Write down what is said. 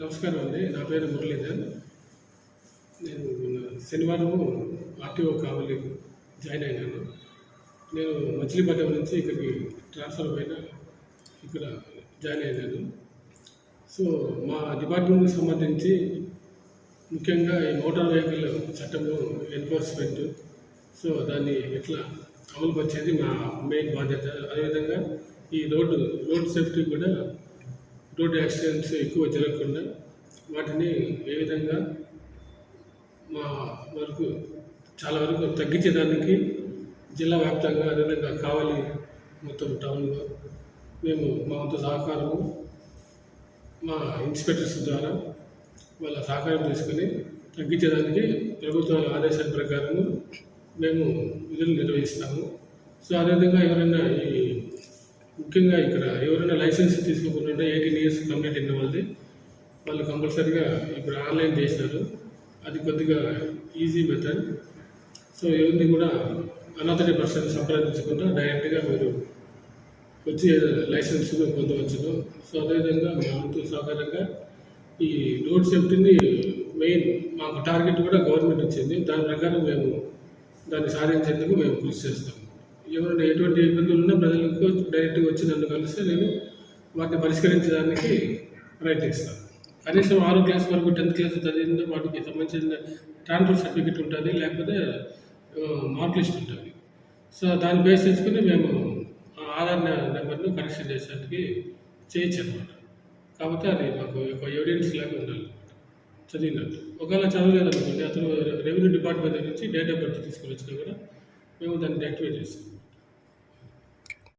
నమస్కారం అండి. నా పేరు మురళీధర్. నేను మొన్న శనివారం ఆర్టీఓ కావలి జాయిన్ అయినాను. నేను మచిలీపట్నం నుంచి ఇక్కడికి ట్రాన్స్ఫర్ పైన ఇక్కడ జాయిన్ అయినాను. సో మా డిపార్ట్మెంట్కి సంబంధించి ముఖ్యంగా ఈ మోటార్ వెహికల్ చట్టంలో ఎన్ఫోర్స్మెంట్ సో దాన్ని ఎట్లా అమలుపరిచేది మా మెయిన్ బాధ్యత. అదేవిధంగా ఈ రోడ్డు రోడ్ సేఫ్టీ కూడా రోడ్ యాక్సిడెంట్స్ ఎక్కువ జరగకుండా వాటిని ఏ విధంగా మా వరకు చాలా వరకు తగ్గించేదానికి జిల్లా వ్యాప్తంగా అదేవిధంగా కావాలి మొత్తం టౌన్లో మేము మా వంతు సహకారము మా ఇన్స్పెక్టర్స్ ద్వారా వాళ్ళ సహకారం తీసుకొని తగ్గించేదానికి ప్రభుత్వాల ఆదేశాల ప్రకారము మేము విధులు నిర్వహిస్తాము. సో అదేవిధంగా ఎవరైనా ఈ ముఖ్యంగా ఇక్కడ ఎవరైనా లైసెన్స్ తీసుకోకుండా ఎయిటీన్ ఇయర్స్ కంప్లీట్ అయిన వాళ్ళది. వాళ్ళు కంపల్సరీగా ఇప్పుడు ఆన్లైన్ చేసినారు. అది కొద్దిగా ఈజీ మెథడ్. సో ఎవరిని కూడా అనాథరి పర్సన్ సంప్రదించకుండా డైరెక్ట్గా మీరు వచ్చి లైసెన్స్ పొందవచ్చును. సో అదేవిధంగా మా వంతు సహకారంగా ఈ రోడ్ సేఫ్టీని మెయిన్ మాకు టార్గెట్ కూడా గవర్నమెంట్ ఇచ్చింది. దాని ప్రకారం మేము దాన్ని సాధించేందుకు మేము కృషి చేస్తాం. ఎవరైనా ఎటువంటి ఇబ్బందులు ఉన్నా ప్రజలకు డైరెక్ట్గా వచ్చి నన్ను కలిస్తే నేను వాటిని పరిష్కరించడానికి ప్రయత్నిస్తాను. కనీసం ఆరో క్లాస్ వరకు టెన్త్ క్లాస్ చదివిన వాటికి సంబంధించిన ట్రాన్స్ఫర్ సర్టిఫికెట్ ఉంటుంది లేకపోతే మార్క్ లిస్ట్ ఉంటుంది. సో దాన్ని బేస్ చేసుకుని మేము ఆ ఆధార్ నెంబర్ను కరెక్షన్ చేసేందుకు చేయొచ్చు అనమాట కాకపోతే అది మాకు ఒక ఎవిడెన్స్ లాగా ఉండాలి. చదివినట్టు. ఒకవేళ చదవలేదు అనుకోండి అతను రెవెన్యూ డిపార్ట్మెంట్ నుంచి డేట్ ఆఫ్ బర్త్ తీసుకొని వచ్చినా కూడా మేము దాన్ని యాక్టివేట్ చేస్తాం.